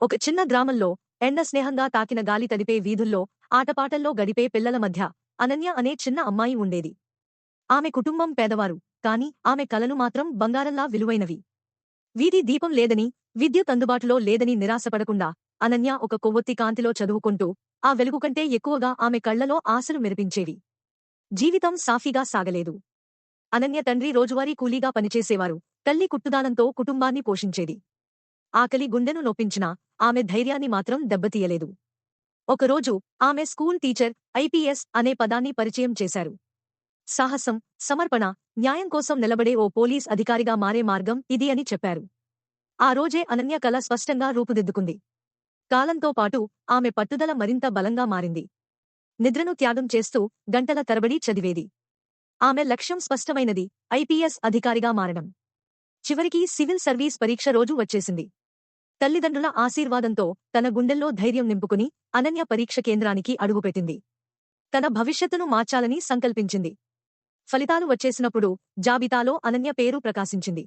ఒక చిన్న గ్రామంలో ఎండ స్నేహంగా తాకిన గాలి తడిపే వీధుల్లో ఆటపాటల్లో గడిపే పిల్లల మధ్య అనన్య అనే చిన్న అమ్మాయి ఉండేది. ఆమె కుటుంబం పేదవారు కాని ఆమె కలలు మాత్రం బంగారంలా విలువైనవి. వీధి దీపం లేదని విద్యుత్ అందుబాటులో లేదని నిరాశపడకుండా అనన్య ఒక కొవ్వొత్తి కాంతిలో చదువుకుంటూ ఆ వెలుగు కంటే ఎక్కువగా ఆమె కళ్ళలో ఆశలు మెరిపించేవి. జీవితం సాఫీగా సాగలేదు. అనన్య తండ్రి రోజువారీ కూలీగా పనిచేసేవారు తల్లి కుట్టుదానంతో కుటుంబాన్ని పోషించేది. ఆకలి గుండెను నొప్పించినా ఆమె ధైర్యాన్ని మాత్రం దెబ్బతీయలేదు. ఒకరోజు ఆమె స్కూల్ టీచర్ ఐపీఎస్ అనే పదాన్ని పరిచయం చేశారు. సాహసం సమర్పణ న్యాయం కోసం నిలబడే ఓ పోలీస్ అధికారిగా మారే మార్గం ఇది అని చెప్పారు. ఆ రోజే అనన్య కళ స్పష్టంగా రూపుదిద్దుకుంది. కాలంతో పాటు ఆమె పట్టుదల మరింత బలంగా మారింది. నిద్రను త్యాగం చేస్తూ గంటల తరబడి చదివేది. ఆమె లక్ష్యం స్పష్టమైనది ఐపీఎస్ అధికారిగా మారడం. చివరికి సివిల్ సర్వీస్ పరీక్ష రోజు వచ్చేసింది. తల్లిదండ్రుల ఆశీర్వాదంతో తన గుండెల్లో ధైర్యం నింపుకుని అనన్య పరీక్ష కేంద్రానికి అడుగుపెట్టింది. తన భవిష్యత్తును మార్చాలని సంకల్పించింది. ఫలితాలు వచ్చేసినప్పుడు జాబితాలో అనన్య పేరు ప్రకాశించింది.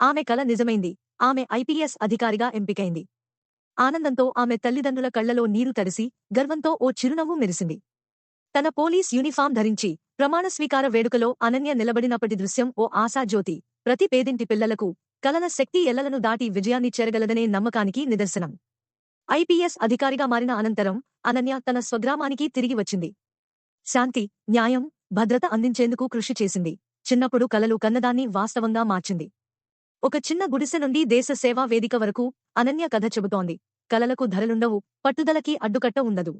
ఆమె కల నిజమైంది. ఆమె ఐపీఎస్ అధికారిగా ఎంపికైంది. ఆనందంతో ఆమె తల్లిదండ్రుల కళ్ళలో నీరు తడిసి గర్వంతో ఓ చిరునవ్వు మెరిసింది. తన పోలీస్ యూనిఫాం ధరించి ప్రమాణ స్వీకార వేడుకలో అనన్య నిలబడినప్పటి దృశ్యం ఓ ఆశాజ్యోతి ప్రతి పేదింటి పిల్లలకు కలల శక్తి ఎల్లలను దాటి విజయాన్ని చేరగలదనే నమ్మకానికి నిదర్శనం. ఐపీఎస్ అధికారిగా మారిన అనంతరం అనన్య తన స్వగ్రామానికి తిరిగి వచ్చింది. శాంతి న్యాయం భద్రత అందించేందుకు కృషి చేసింది. చిన్నప్పుడు కలలు కన్నదాన్ని వాస్తవంగా మార్చింది. ఒక చిన్న గుడిసె నుండి దేశ సేవా వేదిక వరకు అనన్య కథ చెబుతోంది. కలలకు ధరలుండవు పట్టుదలకి అడ్డుకట్ట ఉండదు.